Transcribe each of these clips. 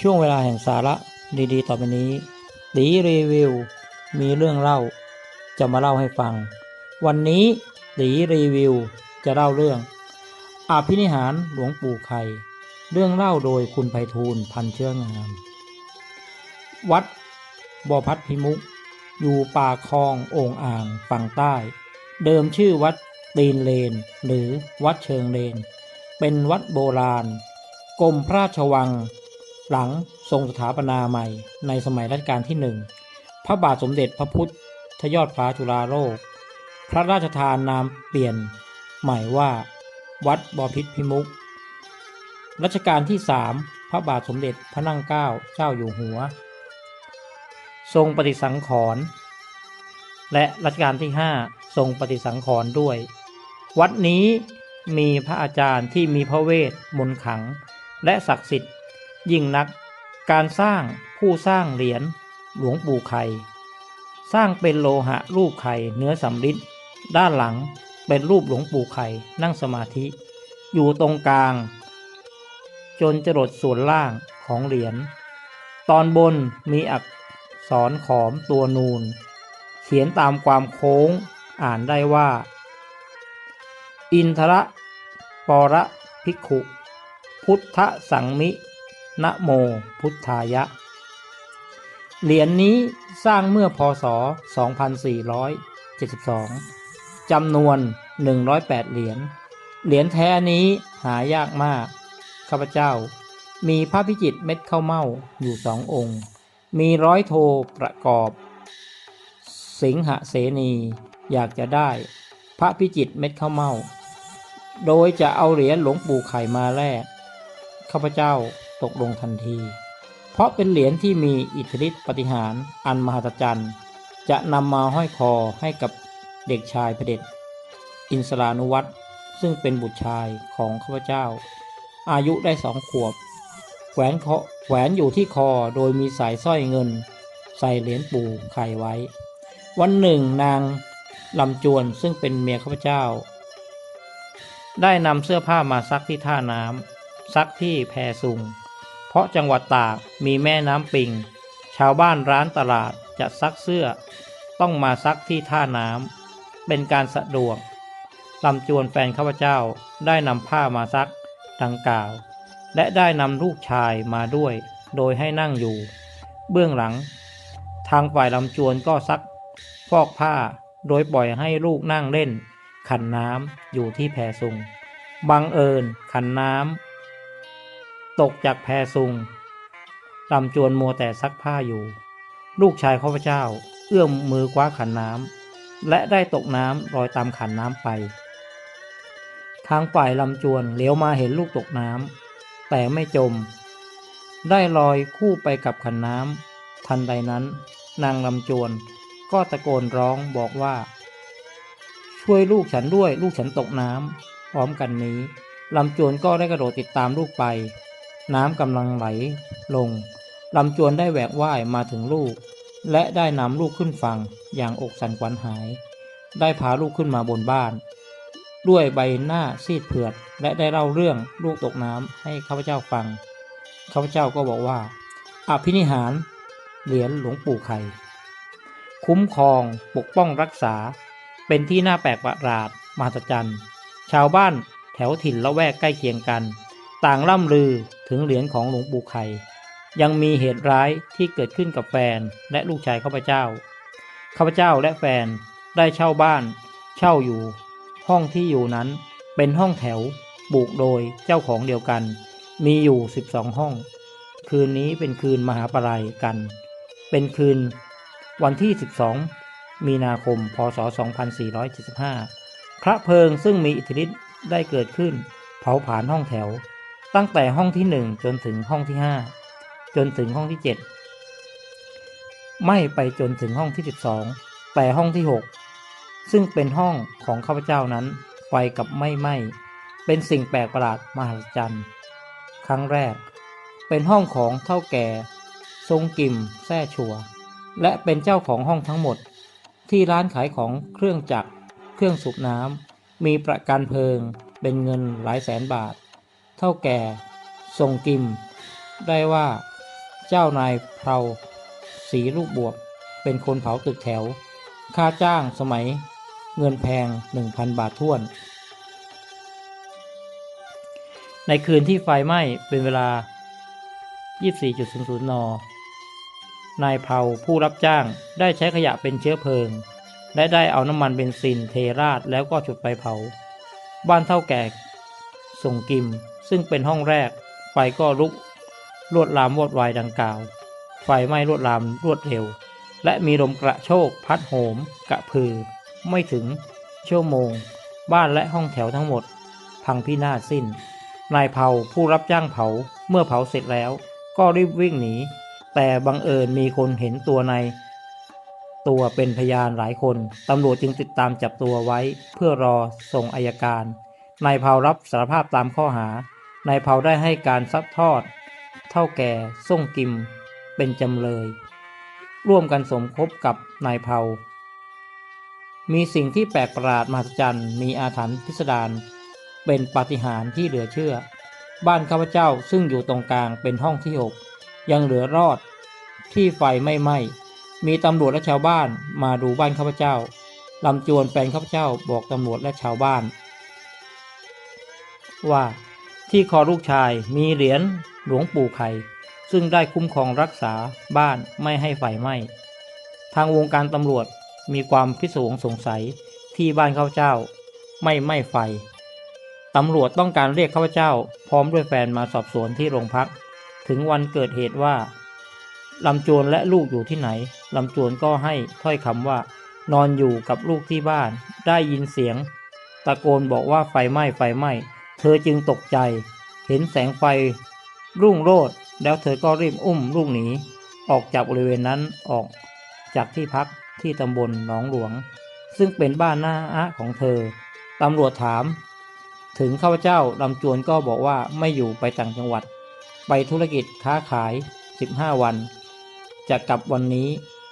ช่วงเวลาแห่งสาระดีๆ ต่อไปนี้ตีรีวิว มีเรื่องเล่า จะมาเล่าให้ฟัง วันนี้ตีรีวิวจะเล่าเรื่องอภินิหารหลวงปู่ไข่ เรื่องเล่าโดยคุณไพฑูรย์พันเชื้องามวัดบ่อพัดพิมุก อยู่ป่าคลองโอ่งอ่างฝั่งใต้ เดิมชื่อวัดตีนเลน หรือวัดเชิงเลน เป็นวัดโบราณกรมพระราชวัง หลังทรงสถาปนาใหม่ในสมัยรัชกาลที่หนึ่งพระบาทสมเด็จพระพุทธยอดฟ้าจุฬาโลก พระราชทานนามเปลี่ยนใหม่ว่า วัดบอพิษพิมุกรัชกาลที่สามพระบาทสมเด็จพระนั่งเกล้าเจ้าอยู่หัว ทรงปฏิสังขรณ์และรัชกาลที่ห้าทรงปฏิสังขรณ์ด้วย วัดนี้มีพระอาจารย์ที่มีพระเวทมนต์ขัง และศักดิ์สิทธิ์ ยิ่งนักการสร้างผู้สร้างเหรียญหลวงปู่ไข่ สร้างเป็นโลหะรูปไข่เนื้อสำริดด้านหลังเป็นรูปหลวงปู่ไข่นั่งสมาธิ อยู่ตรงกลาง จนจรดส่วนล่างของเหรียญตอนบนมีอักษรขอมตัวนูน เขียนตามความโค้งอ่านได้ว่า อินทระประภิกขุ พุทธสังมิ นะโมพุทธายะ เหรียญนนี้สร้างเมื่อพศ 2472 จำนวน 108 เหรียญ เหรียญแท้นี้หายากมาก ข้าพเจ้า มีพระพิจิตรเม็ดข้าวเม่าอยู่สององค์ มีร้อยโทประกอบ สิงหเสนีอยากจะได้พระพิจิตรเม็ดข้าวเม่า โดยจะเอาเหรียญหลวงปู่ไข่มาแลกข้าพเจ้า ตกลงทันที เพราะเป็นเหรียญที่มีอิทธิฤทธิปฏิหารอันมหัศจรรย์ จะนำมาห้อยคอให้กับเด็กชายพระเด็จอินสรานุวัตรซึ่งเป็นบุตรชายของข้าพเจ้า อายุได้สองขวบ แขวนเคาะแขวนอยู่ที่คอโดยมีสายสร้อยเงิน ใส่เหรียญปู่ไข่ไว้ วันหนึ่งนางลำจวนซึ่งเป็นเมียข้าพเจ้า ได้นำเสื้อผ้ามาซักที่ท่าน้ำซักที่แพซุง เพราะจังหวัดตากมีแม่น้ำปิง ชาวบ้านร้านตลาดจะซักเสื้อ ต้องมาซักที่ท่าน้ำเป็นการสะดวกลำจวนแฟนข้าพเจ้าได้นำผ้ามาซักดังกล่าว และได้นำลูกชายมาด้วย โดยให้นั่งอยู่ เบื้องหลัง ทางฝ่ายลำจวนก็ซักฟอกผ้าโดยปล่อยให้ลูกนั่งเล่น ขันน้ำอยู่ที่แพซุงบังเอิญขันน้ำ ตกจากแพซุงลำจวนมัวแต่ซักผ้าอยู่ ลูกชายข้าพเจ้า เอื้อมมือคว้าขันน้ำและได้ตกน้ำลอยตามขันน้ำไป ทางฝ่ายลำจวนเหลียวมาเห็นลูกตกน้ำแต่ไม่จม ได้ลอยคู่ไปกับขันน้ำทันใดนั้น นางลำจวนก็ตะโกนร้องบอกว่า ช่วยลูกฉันด้วยลูกฉันตกน้ำพร้อมกันนี้ลำจวนก็ได้กระโดดติดตามลูกไป น้ำกำลังไหลลงลำจวนได้แหวกว่ายมาถึงลูก และได้นำลูกขึ้นฝั่งอย่างอกสันขวัญหาย ได้พาลูกขึ้นมาบนบ้าน ด้วยใบหน้าซีดเผือดและได้เล่าเรื่องลูกตกน้ำให้ข้าพเจ้าฟังข้าพเจ้าก็บอกว่าอภินิหาร เหรียญหลวงปู่ไข่ คุ้มครองปกป้องรักษา เป็นที่น่าแปลกประหลาดมหัศจรรย์ ชาวบ้านแถวถิ่นละแวกใกล้เคียงกัน ต่างล่ำลือถึงเหรียญของหลวงปู่ไข่ยังมีเหตุร้ายที่เกิดขึ้นกับแฟนและลูกชายข้าพเจ้า ข้าพเจ้าและแฟนได้เช่าบ้าน เช่าอยู่ ห้องที่อยู่นั้นเป็นห้องแถวบุกโดยเจ้าของเดียวกัน มีอยู่ 12 ห้อง คืนนี้เป็นคืนมหาปลายกัน เป็นคืนวันที่ 12 มีนาคม พศ 2475 พระเพลิงซึ่งมีอิทธิฤทธิ์ได้เกิดขึ้น เผาผลาญห้องแถว ตั้งแต่ห้องที่1จนถึงห้องที่5จนถึงห้องที่7ไม่ไปจนถึงห้องที่12แต่ห้องที่6ซึ่งเป็นห้องของข้าพเจ้านั้น ไฟกับไม่ไหม้เป็นสิ่งแปลกประหลาดมหัศจรรย์ ครั้งแรก เป็นห้องของเท่าแก่ ทรงกิมแท่ชัว และเป็นเจ้าของห้องทั้งหมด ที่ร้านขายของเครื่องจักร เครื่องสูบน้ำมีประกันเพลิง เป็นเงินหลายแสนบาท เท่าแก่ทรงกิม ได้ว่าเจ้านายเพราสีลูกบวบเป็นคนเผาตึกแถว ค่าจ้างสมัยเงินแพง 1,000 บาทท้วน ในคืนที่ไฟไหม้เป็นเวลา 24.00 น นายเผาผู้รับจ้างได้ใช้ขยะเป็นเชื้อเพลิง และได้เอาน้ำมันเบนซินเทราดแล้วก็จุดไฟเผา บ้านเท่าแก่ส่งกิม ซึ่งเป็นห้องแรก ไฟก็ลุกรวดลามวอดวายดังกล่าว ไฟไหม้รวดลามรวดเร็ว และมีลมกระโชกพัดโหม กระพือ ไม่ถึงชั่วโมง บ้านและห้องแถวทั้งหมด พังพินาศสิ้น นายเผาผู้รับจ้างเผาเมื่อเผาเสร็จแล้ว ก็รีบวิ่งหนี แต่บังเอิญมีคนเห็นตัวใน ตัวเป็นพยานหลายคน ตำรวจจึงติดตามจับตัวไว้ เพื่อรอส่งอายการนายเผารับสารภาพตามข้อหา นายเผาได้ให้การซัดทอด เท่าแก่ส่งกิม เป็นจำเลย ร่วมกันสมคบกับนายเผา มีสิ่งที่แปลกประหลาดมหัศจรรย์ มีอาถรรพ์พิสดารเป็นปาฏิหาริย์ที่เหลือเชื่อ บ้านข้าพเจ้าซึ่งอยู่ตรงกลางเป็นห้องที่หกยังเหลือรอด ที่ไฟไม่ไหม้มีตำรวจและชาวบ้านมาดูบ้านข้าพเจ้าลำจวนแฟนข้าพเจ้าบอกตำรวจและชาวบ้าน ว่า ที่คอลูกชายมีเหรียญหลวงปู่ไข่ ซึ่งได้คุ้มครองรักษาบ้านไม่ให้ไฟไหม้ ทางวงการตำรวจมีความพิศวงสงสัยที่บ้านข้าเจ้า ไม่ไหม้ไฟ ตำรวจต้องการเรียกข้าเจ้า พร้อมด้วยแฟนมาสอบสวนที่โรงพัก ถึงวันเกิดเหตุว่าลำจวนและลูกอยู่ที่ไหนลำจวนก็ให้ถ้อยคำว่า นอนอยู่กับลูกที่บ้าน ได้ยินเสียง ตะโกนบอกว่าไฟไหม้ไฟไหม้ เธอจึงตกใจ เห็นแสงไฟ รุ่งโรจน์แล้วเธอก็รีบอุ้มลูกหนี ออกจากบริเวณนั้นออกจากที่พักที่ตำบลหนองหลวง ซึ่งเป็นบ้านหน้าอะของเธอ ตำรวจถาม ถึงข้าพเจ้าลำจวนก็บอกว่าไม่อยู่ไปต่างจังหวัด ไปธุรกิจค้าขาย 15 วัน จะกลับวันนี้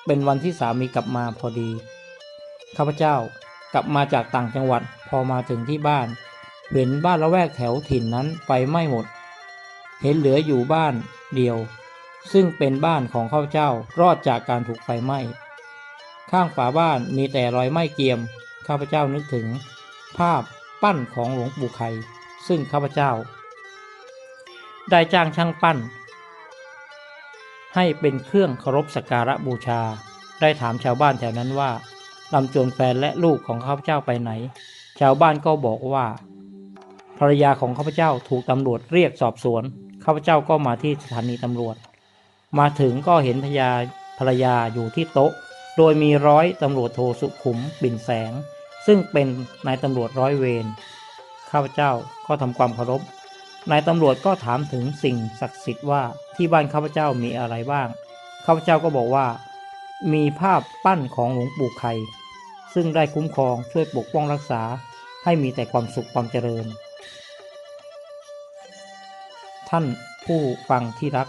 เป็นวันที่สามีกลับมาพอดี ข้าพเจ้ากลับมาจากต่างจังหวัดพอมาถึงที่บ้าน เห็นบ้านละแวกแถวถิ่นนั้นไฟไหม้หมด เห็นเหลืออยู่บ้านเดียว ซึ่งเป็นบ้านของข้าเจ้ารอดจากการถูกไฟไหม้ ข้างฝาบ้านมีแต่รอยไหม้เกียม ข้าพเจ้านึกถึง ภาพปั้นของหลวงปู่ไข่ซึ่งข้าพเจ้า ได้จ้างช่างปั้น ให้เป็นเครื่องเคารพสักการะบูชา ได้ถามชาวบ้านแถวนั้นว่าลำจวนแฟนและลูกของข้าพเจ้าไปไหน ชาวบ้านก็บอกว่า ภรรยาของข้าพเจ้าถูกตำรวจเรียกสอบสวน ข้าพเจ้าก็มาที่สถานีตำรวจ มาถึงก็เห็นภรยาภรรยาอยู่ที่โต๊ะ โดยมีร้อยตำรวจโทสุขุมปิ่นแสง ซึ่งเป็นนายตำรวจร้อยเวร ข้าพเจ้าก็ทำความเคารพ นายตำรวจก็ถามถึงสิ่งศักดิ์สิทธิ์ว่าที่บ้านข้าพเจ้ามีอะไรบ้าง ข้าพเจ้าก็บอกว่า มีภาพปั้นของหลวงปู่ไข่ซึ่งได้คุ้มครองช่วยปกป้องรักษาให้มีแต่ความสุขความเจริญ ท่านผู้ฟังที่รัก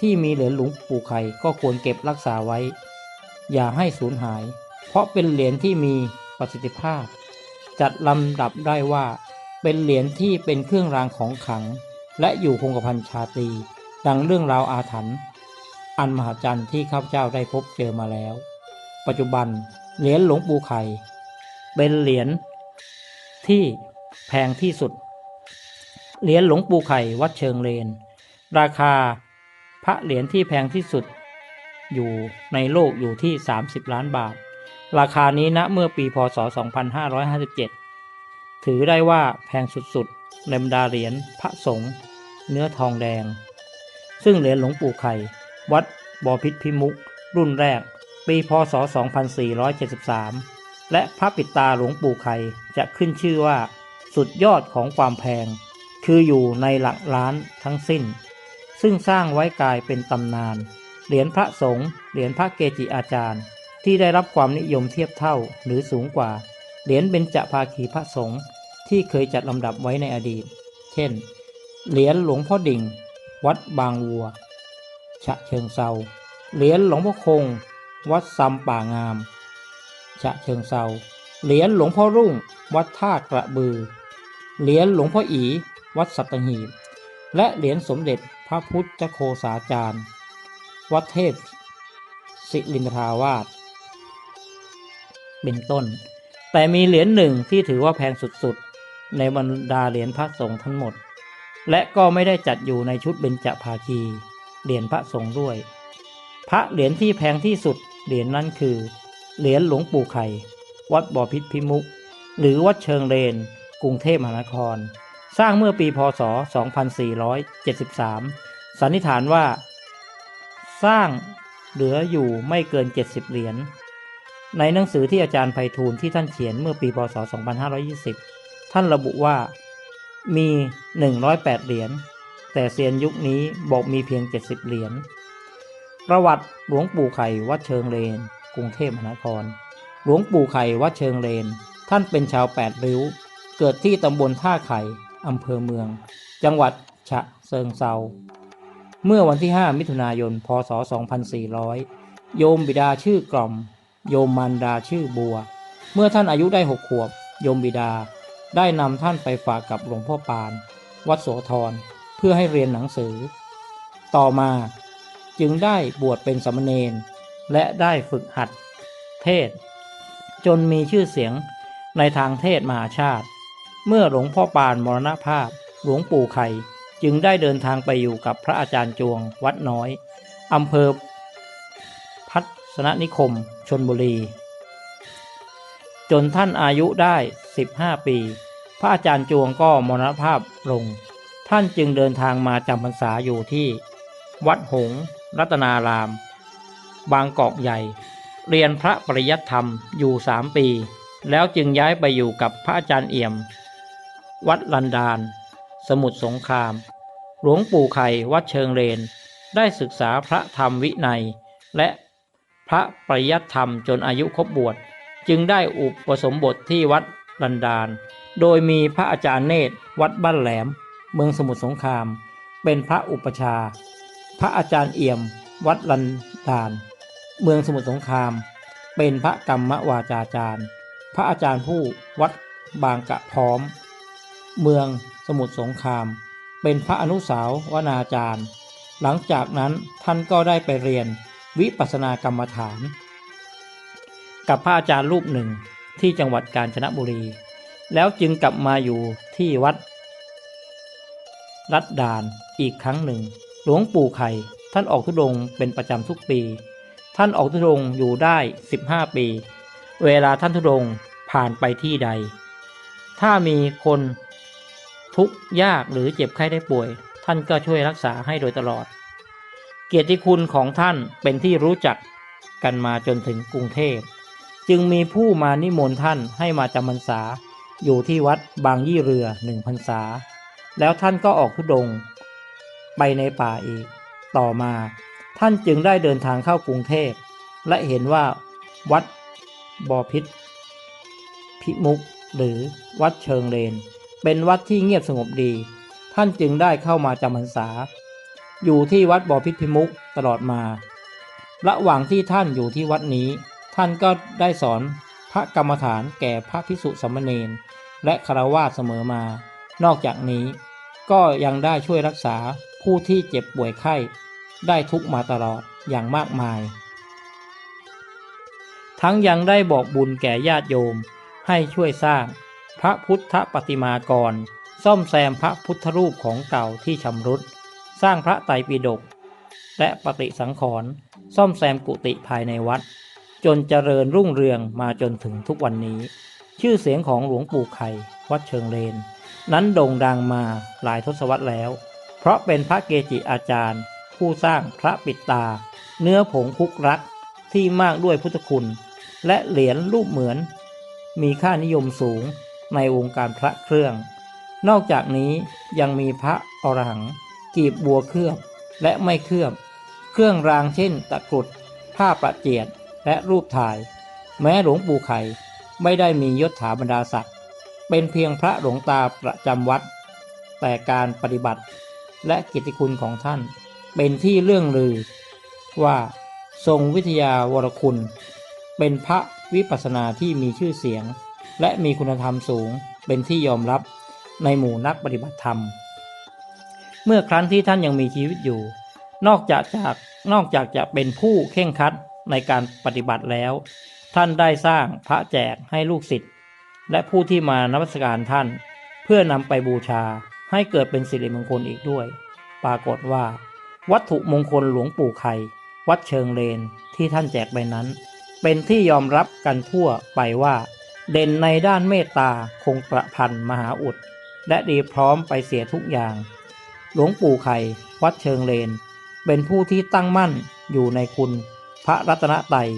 ที่มีเหรียญหลวงปู่ไข่ก็ควรเก็บรักษาไว้ อย่าให้สูญหาย เพราะเป็นเหรียญที่มีประสิทธิภาพ จัดลำดับได้ว่า เป็นเหรียญที่เป็นเครื่องรางของขลัง และอยู่คงกระพันชาตรี ดังเรื่องราวอาถรรพ์อันมหัศจรรย์ที่ข้าพเจ้าได้พบเจอมาแล้ว ปัจจุบันเหรียญหลวงปู่ไข่ เป็นเหรียญที่แพงที่สุด เหรียญหลวงปู่ไข่วัดเชิงเลน ราคาพระเหรียญที่แพงที่สุดอยู่ในโลกอยู่ที่ 30 ล้านบาท ราคานี้ณเมื่อปีพศ 2557 ถือได้ว่าแพงสุดๆในบรรดาเหรียญพระสงฆ์เนื้อทองแดง ซึ่งเหรียญหลวงปู่ไข่ วัดบอพิษพิมุก รุ่นแรก ปีพศ 2473 และพระปิดตาหลวงปู่ไข่จะขึ้นชื่อว่า สุดยอดของความแพง คืออยู่ในหลักล้านทั้งสิ้น ซึ่งสร้างไว้กลายเป็นตำนาน เหรียญพระสงฆ์เหรียญพระเกจิอาจารย์ ที่ได้รับความนิยมเทียบเท่าหรือสูงกว่า เหรียญเบญจภาคีพระสงฆ์ที่เคยจัดลำดับไว้ในอดีต เช่น เหรียญหลวงพ่อดิ่ง วัดบางวัว ฉะเชิงเซาเหรียญหลวงพ่อคง วัดซำป่างาม ฉะเชิงเซาเหรียญหลวงพ่อรุ่ง วัดท่ากระบือ เหรียญหลวงพ่ออี วัดสัตหีบ และเหรียญสมเด็จพระพุทธโคสาจารย์ วัดเทพศิรินทราวาสเป็นต้น แต่มีเหรียญหนึ่งที่ถือว่าแพงสุดๆ ในบรรดาเหรียญพระสงฆ์ทั้งหมด และก็ไม่ได้จัดอยู่ในชุดเบญจภาคี เหรียญพระสงฆ์ด้วย พระเหรียญที่แพงที่สุดเหรียญนั้นคือ เหรียญหลวงปู่ไข่ วัดบ่อพิษพิมุก หรือวัดเชิงเลน กรุงเทพมหานคร สร้างเมื่อปีพศ 2473 สันนิษฐานว่า สร้างเหลืออยู่ไม่เกิน 70 เหรียญ ในหนังสือที่อาจารย์ไพฑูรย์ที่ท่านเขียนเมื่อปีพศ 2520 ท่านระบุว่ามี 108 เหรียญ แต่เซียนยุคนี้บอกมีเพียง 70 เหรียญ ประวัติหลวงปู่ไข่วัดเชิงเลน กรุงเทพมหานคร หลวงปู่ไข่วัดเชิงเลน ท่านเป็นชาวแปดริ้ว เกิดที่ตำบลท่าไข่ อำเภอเมือง จังหวัดฉะเชิงเซาเมื่อวันที่ 5 มิถุนายน พศ 2400 โยมบิดาชื่อกล่อม โยมมารดาชื่อบัว เมื่อท่านอายุได้หกขวบ โยมบิดาได้นำท่านไปฝากกับหลวงพ่อปาน วัดโสธร เพื่อให้เรียนหนังสือ ต่อมาจึงได้บวชเป็นสามเณรและได้ฝึกหัดเทศ จนมีชื่อเสียงในทางเทศมหาชาติ เมื่อหลวงพ่อปานมรณภาพ หลวงปู่ไข่จึงได้เดินทางไปอยู่กับพระอาจารย์จวงวัดน้อยอำเภอ พัฒนนิคมชนบุรี จนท่านอายุได้ 15 ปี พระอาจารย์จวงก็มรณภาพลง ท่านจึงเดินทางมาจำพรรษาอยู่ที่ วัดหงรัตนาราม บางกอกใหญ่ เรียนพระปริยัติธรรมอยู่สามปี แล้วจึงย้ายไปอยู่กับพระอาจารย์เอี่ยม วัดลันดาน สมุทรสงคราม หลวงปู่ไข่วัดเชิงเรนได้ศึกษาพระธรรมวินัย และพระปริยัติธรรมจนอายุครบบวช จึงได้อุปสมบทที่วัดลันดาน โดยมีพระอาจารย์เนตรวัดบ้านแหลม เมืองสมุทรสงคราม เป็นพระอุปชา พระอาจารย์เอี่ยม วัดลันดาน เมืองสมุทรสงคราม เป็นพระกรรมวาจาจารย์ พระอาจารย์ผู้วัดบางกะพร้อม เมืองสมุทรสงคราม เป็นพระอนุสาวนาจารย์ หลังจากนั้นท่านก็ได้ไปเรียนวิปัสสนากรรมฐาน กับพระอาจารย์รูปหนึ่งที่จังหวัดกาญจนบุรี แล้วจึงกลับมาอยู่ที่วัด รัดดานอีกครั้งหนึ่ง หลวงปู่ไข่ท่านออกทุดงเป็นประจำทุกปี ท่านออกทุดงอยู่ได้ 15 ปี เวลาท่านทุดงผ่านไปที่ใด ถ้ามีคน ทุกข์ยากหรือเจ็บไข้ได้ป่วย ท่านก็ช่วยรักษาให้โดยตลอด เกียรติคุณของท่านเป็นที่รู้จักกันมาจนถึงกรุงเทพ จึงมีผู้มานิมนต์ท่านให้มาจำพรรษา อยู่ที่วัดบางยี่เรือหนึ่งพรรษา แล้วท่านก็ออกทุดง ไปในป่าอีก ต่อมาท่านจึงได้เดินทางเข้ากรุงเทพ และเห็นว่าวัดบอพิษพิมุกหรือวัดเชิงเลน เป็นวัดที่เงียบสงบดี ท่านจึงได้เข้ามาจำพรรษา อยู่ที่วัดบ่อพิษพิมุกตลอดมา ระหว่างที่ท่านอยู่ที่วัดนี้ ท่านก็ได้สอนพระกรรมฐานแก่พระภิกษุสามเณรและคารวาสเสมอมา นอกจากนี้ ก็ยังได้ช่วยรักษาผู้ที่เจ็บป่วยไข้ ได้ทุกมาตลอดอย่างมากมาย ทั้งยังได้บอกบุญแก่ญาติโยมให้ช่วยสร้าง พระพุทธปฏิมากร ซ่อมแซมพระพุทธรูปของเก่าที่ชำรุด สร้างพระไตรปิฎกและปฏิสังขรณ์ซ่อมแซมกุฏิภายในวัด จนเจริญรุ่งเรืองมาจนถึงทุกวันนี้ ชื่อเสียงของหลวงปู่ไข่วัดเชิงเลน นั้นโด่งดังมาหลายทศวรรษแล้ว เพราะเป็นพระเกจิอาจารย์ ผู้สร้างพระปิดตา เนื้อผงคุกรักที่มากด้วยพุทธคุณ และเหรียญรูปเหมือน มีค่านิยมสูง ในวงการพระเครื่อง นอกจากนี้ยังมีพระอรหัง กีบบัวเคลือบและไม่เคลือบ เครื่องรางเช่น ตะกรุด ผ้าประเจียดและรูปถ่าย แม้หลวงปู่ไข่ไม่ได้มียศถาบรรดาศักดิ์เป็นเพียงพระหลวงตาประจำวัด แต่การปฏิบัติและกิติคุณของท่าน เป็นที่เรื่องลือ ว่าทรงวิทยาวรคุณ เป็นพระวิปัสสนาที่มีชื่อเสียง และมีคุณธรรมสูงเป็นที่ยอมรับในหมู่นักปฏิบัติธรรม เมื่อครั้งที่ท่านยังมีชีวิตอยู่ นอกจากจากนอกจากจะเป็นผู้เข่งครัดในการปฏิบัติแล้ว ท่านได้สร้างพระแจกให้ลูกศิษย์และผู้ที่มานมัสการท่าน เพื่อนำไปบูชาให้เกิดเป็นสิริมงคลอีกด้วย ปรากฏว่า วัตถุมงคลหลวงปู่ไข่วัดเชิงเลนที่ท่านแจกไปนั้น เป็นที่ยอมรับกันทั่วไปว่า เด่นในด้านเมตตาคงประพันธ์มหาอุด และดีพร้อมไปเสียทุกอย่าง หลวงปู่ไข่ วัดเชิงเลน เป็นผู้ที่ตั้งมั่นอยู่ในคุณ พระรัตนตย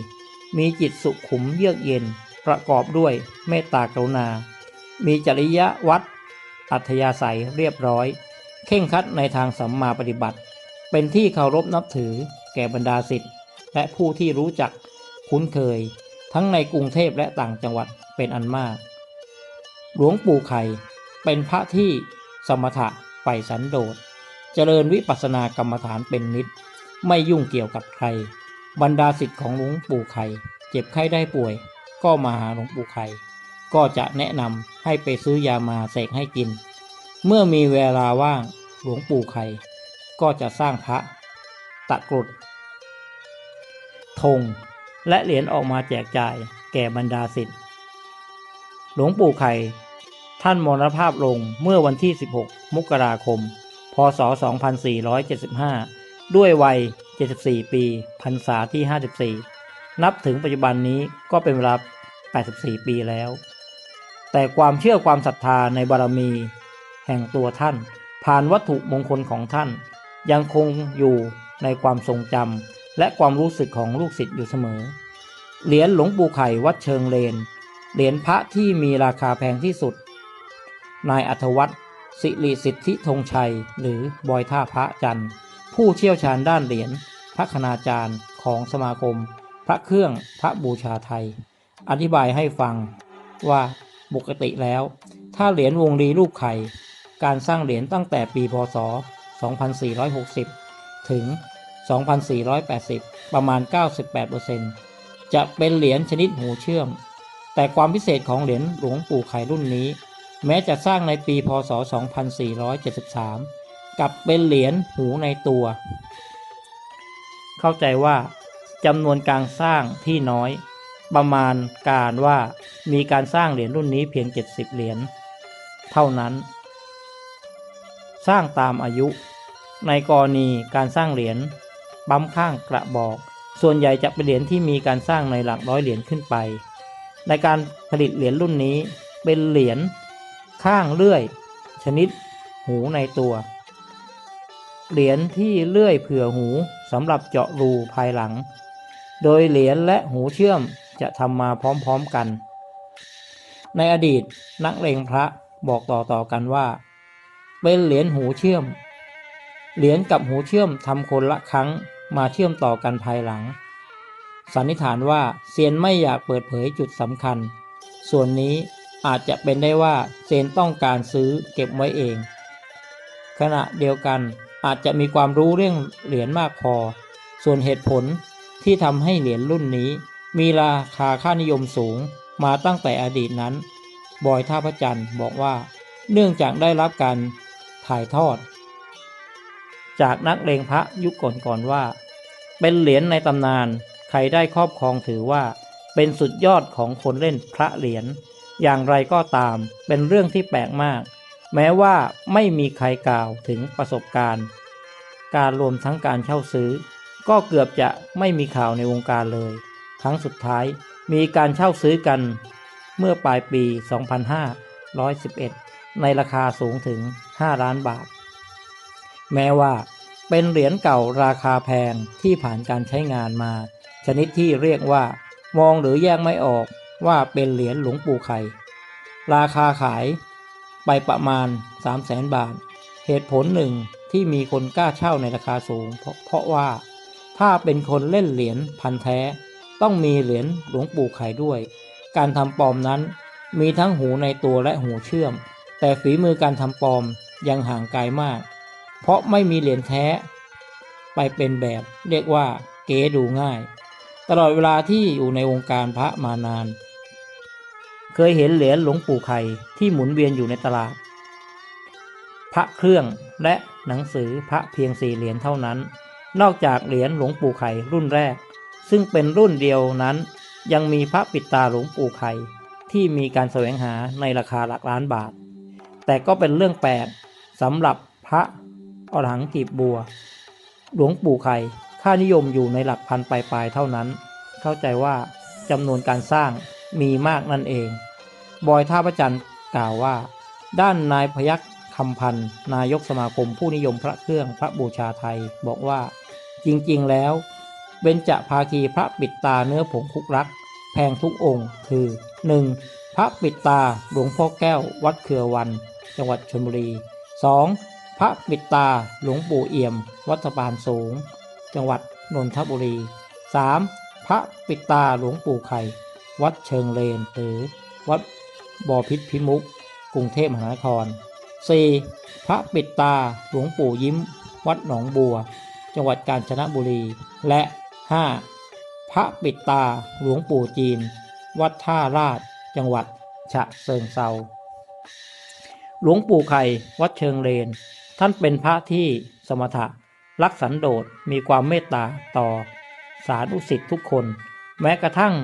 มีจิตสุขุมเยือกเย็น ประกอบด้วยเมตตากรุณา มีจริยวัด อัธยาศัยเรียบร้อย เข่งคัดในทางสัมมาปฏิบัติ เป็นที่เคารพนับถือแก่บรรดาศิษย์และผู้ที่รู้จักคุ้นเคย ทั้งในกรุงเทพและต่างจังหวัดเป็นอันมาก หลวงปู่ไข่เป็นพระที่สมถะไปสันโดษ เจริญวิปัสสนากรรมฐานเป็นนิด ไม่ยุ่งเกี่ยวกับใคร บรรดาศิษย์ของหลวงปู่ไข่เจ็บไข้ได้ป่วย ก็มาหาหลวงปู่ไข่ก็จะแนะนำให้ไปซื้อยามาเสกให้กิน เมื่อมีเวลาว่างหลวงปู่ไข่ก็จะสร้างพระ ตะกรุดธง และเหรียญออกมาแจกจ่ายแก่บรรดาศิษย์หลวงปู่ไข่ท่านมรณภาพลงเมื่อวันที่ 16 มกราคม พศ 2475 ด้วยวัย 74 ปีพรรษาที่ 54 นับถึงปัจจุบันนี้ก็เป็นเวลา 84 ปีแล้ว แต่ความเชื่อความศรัทธาในบารมี แห่งตัวท่าน ผ่านวัตถุมงคลของท่าน ยังคงอยู่ในความทรงจำ และความรู้สึกของลูกศิษย์อยู่เสมอ เหรียญหลวงปู่ไข่วัดเชิงเลน เหรียญพระที่มีราคาแพงที่สุด นายอัธวัฒน์สิริสิทธิธงชัย หรือบอยท่าพระจันทร์ ผู้เชี่ยวชาญด้านเหรียญพระคณาจารย์ของสมาคม พระเครื่องพระบูชาไทย อธิบายให้ฟังว่าปกติแล้ว ถ้าเหรียญวงรีรูปไข่ การสร้างเหรียญตั้งแต่ปีพศ 2460 ถึง 2480 ประมาณ 98%จะเป็นเหรียญชนิดหูเชื่อม แต่ความพิเศษของเหรียญหลวงปู่ไข่รุ่นนี้ แม้จะสร้างในปีพศ 2473 กับเป็นเหรียญหูในตัว เข้าใจว่าจำนวนการสร้างที่น้อย ประมาณการว่ามีการสร้างเหรียญรุ่นนี้เพียง 70 เหรียญเท่านั้น สร้างตามอายุ ในกรณีการสร้างเหรียญ ปั๊มข้างกระบอก ส่วนใหญ่จะเป็นเหรียญที่มีการสร้างในหลักร้อยเหรียญขึ้นไป ในการผลิตเหรียญรุ่นนี้เป็นเหรียญข้างเลื่อย ชนิดหูในตัว เหรียญที่เลื่อยเผื่อหูสำหรับเจาะรูภายหลัง โดยเหรียญและหูเชื่อมจะทำมาพร้อมๆกัน ในอดีตนักเลงพระบอกต่อๆกันว่า เป็นเหรียญหูเชื่อม เหรียญกับหูเชื่อมทำคนละครั้ง มาเชื่อมต่อกันภายหลัง สันนิษฐานว่าเซียนไม่อยากเปิดเผยจุดสำคัญ ส่วนนี้อาจจะเป็นได้ว่าเซียนต้องการซื้อเก็บไว้เอง ขณะเดียวกันอาจจะมีความรู้เรื่องเหรียญมากพอ ส่วนเหตุผลที่ทำให้เหรียญรุ่นนี้ มีราคาค่านิยมสูงมาตั้งแต่อดีตนั้น บอยท่าพระจันทร์บอกว่า เนื่องจากได้รับการถ่ายทอด จากนักเลงพระยุคก่อนๆว่า เป็นเหรียญในตำนาน ใครได้ครอบครองถือว่า เป็นสุดยอดของคนเล่นพระเหรียญอย่างไรก็ตาม เป็นเรื่องที่แปลกมาก แม้ว่าไม่มีใครกล่าวถึงประสบการณ์ การรวมทั้งการเช่าซื้อ ก็เกือบจะไม่มีข่าวในวงการเลย ครั้งสุดท้ายมีการเช่าซื้อกัน เมื่อปลายปี 2511 ในราคาสูงถึง 5 ล้านบาท แม้ว่าเป็นเหรียญเก่าราคาแพงที่ผ่านการใช้งานมา ชนิดที่เรียกว่า มองหรือแยกไม่ออกว่าเป็นเหรียญหลวงปู่ไข่ ราคาขายไปประมาณ 3 0 0แสนบาท เหตุผลหนึ่งที่มีคนกล้าเช่าในราคาสูง เพราะราะว่าถ้าเป็นคนเล่นเหรียญพันแท้ ต้องมีเหรียญหลวงปู่ไข่ด้วย การทำปลอมนั้นมีทั้งหูในตัวและหูเชื่อม แต่ฝีมือการทำปลอมยังห่างไกลมาก เพราะไม่มีเหรียญแท้ ไปเป็นแบบเรียกว่าเก๋ดูง่าย ตลอดเวลาที่อยู่ในวงการพระมานาน เคยเห็นเหรียญหลวงปู่ไข่ที่หมุนเวียนอยู่ในตลาด พระเครื่องและหนังสือพระเพียงสี่เหรียญเท่านั้น นอกจากเหรียญหลวงปู่ไข่รุ่นแรก ซึ่งเป็นรุ่นเดียวนั้น ยังมีพระปิดตาหลวงปู่ไข่ที่มีการแสวงหาในราคาหลักล้านบาท แต่ก็เป็นเรื่องแปลกสำหรับพระ อรหังกีบบัว หลวงปู่ไข่ค่านิยมอยู่ในหลักพันปลายๆเท่านั้น เข้าใจว่าจำนวนการสร้างมีมากนั่นเอง บอยท่าพระจันกล่าวว่า ด้านนายพยัคฆ์คำพันธ์นายกสมาคมผู้นิยมพระเครื่องพระบูชาไทยบอกว่า จริงๆแล้ว เบญจภาคีพระปิดตาเนื้อผงคุกรัก แพงทุกองค์คือ 1. พระปิดตาหลวงพ่อแก้ววัดเคือวัน จังหวัดชลบุรี 2. พระปิดตาหลวงปู่เอี่ยม วัดสะพานสูง จังหวัดนนทบุรี 3. พระปิดตาหลวงปู่ไข่ วัดเชิงเลนหรือวัดบอพิษพิมุก กรุงเทพมหานคร 4. พระปิดตาหลวงปู่ยิ้ม วัดหนองบัว จังหวัดกาญจนบุรี และ 5. พระปิดตาหลวงปู่จีน วัดท่าราช จังหวัดฉะเชิงเซาหลวงปู่ไข่ วัดเชิงเลน ท่านเป็นพระที่สมถะ รักสันโดษมีความเมตตาต่อสาธุสิทธิ์ทุกคน แม้กระทั่ง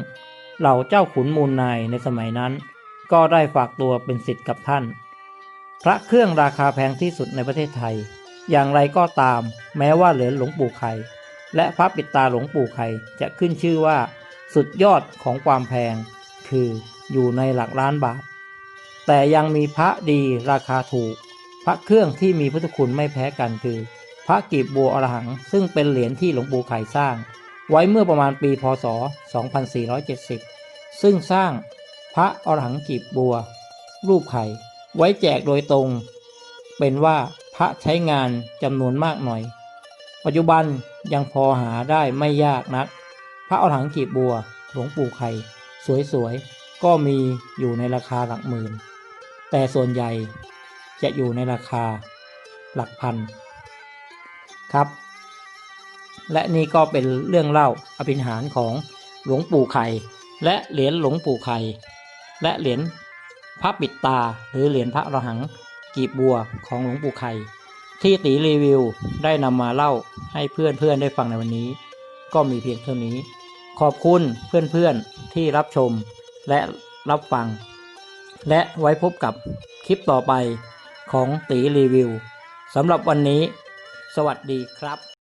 เหล่าเจ้าขุนมูลนายในสมัยนั้น ก็ได้ฝากตัวเป็นสิทธิ์กับท่าน พระเครื่องราคาแพงที่สุดในประเทศไทย อย่างไรก็ตาม แม้ว่าเหรียญหลวงปู่ไข่และพระปิดตาหลวงปู่ไข่จะขึ้นชื่อว่า สุดยอดของความแพง คืออยู่ในหลักล้านบาท แต่ยังมีพระดีราคาถูก พระเครื่องที่มีพุทธคุณไม่แพ้กันคือ พระกีบบัวอรหัง ซึ่งเป็นเหรียญที่หลวงปู่ไข่สร้าง ไว้เมื่อประมาณปีพศ 2470 ซึ่งสร้างพระอรหังกีบบัว รูปไข่ไว้แจกโดยตรง เป็นว่าพระใช้งานจำนวนมากหน่อย ปัจจุบันยังพอหาได้ไม่ยากนัก พระอรหังกีบบัว หลวงปู่ไข่สวยๆ ก็มีอยู่ในราคาหลักหมื่น แต่ส่วนใหญ่ จะอยู่ในราคาหลักพันครับ และนี่ก็เป็นเรื่องเล่าอภินิหารของหลวงปู่ไข่ และเหรียญหลวงปู่ไข่ และเหรียญพระปิดตาหรือเหรียญพระอรหังกีบบัวของหลวงปู่ไข่ ที่ตีรีวิวได้นำมาเล่าให้เพื่อนๆได้ฟังในวันนี้ ก็มีเพียงเท่านี้ ขอบคุณเพื่อนๆที่รับชมและรับฟัง และไว้พบกับคลิปต่อไป ของตีรีวิวสำหรับวันนี้ สวัสดีครับ